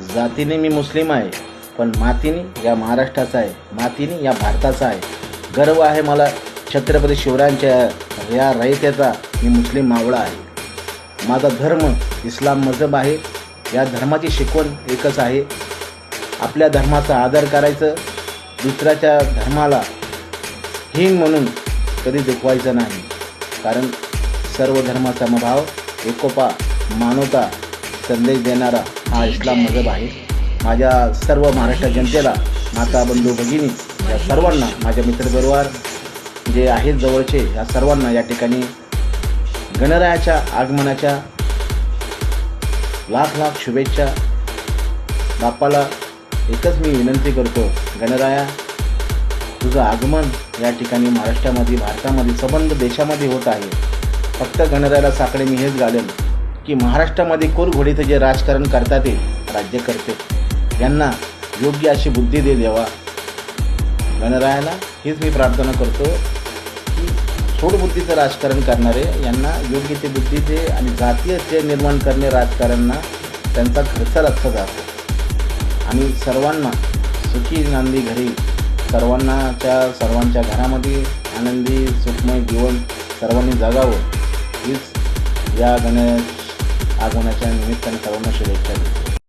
जातीने मी मुस्लिम आहे पण मातीने या महाराष्ट्राचा आहे मातीने या भारताचा आहे. गर्व आहे मला छत्रपती शिवरायांच्या या रयतेचा मी मुस्लिम मावळा आहे. माझा धर्म इस्लाम मजहब आहे या धर्माची शिकवण एकच आहे. आपल्या धर्माचा आदर करायचं दुसऱ्याच्या धर्माला हीन म्हणून कधी दुखवायचं नाही. कारण सर्व धर्माचा समभाव एकोपा मानवता संदेश देणारा हा इस्लाम मजहब आहे माझ्या सर्व महाराष्ट्र जनतेला माता बंधू भगिनी या सर्वांना माझ्या मित्रपरिवार जे आहेत जवळचे या सर्वांना या ठिकाणी गणरायाच्या आगमनाच्या लाख लाख शुभेच्छा. बाप्पाला एकच मी विनंती करतो गणराया तुझं आगमन या ठिकाणी महाराष्ट्रामध्ये भारतामध्ये संबंध देशामध्ये होत आहे. फक्त गणरायाला साकडे मी हेच घालेन. की महाराष्ट्रामध्ये कोरघोडीचं जे राजकारण करतात ते राज्य करते यांना योग्य अशी बुद्धी दे देवा. गणरायाला हीच मी प्रार्थना करतो की सोडबुद्धीचं राजकारण करणारे यांना योग्य ते बुद्धी दे आणि जातीय ते निर्माण करणे राजकारणना त्यांचा खर्च लक्ष जातो. आणि सर्वांना सुखी नांदी घरी सर्वांनाच्या सर्वांच्या घरामध्ये आनंदी सुखमय जीवन सर्वांनी जगावं हीच या गणेश आगमनाच्या निमित्ताने सर्वांना शुभेच्छा देतो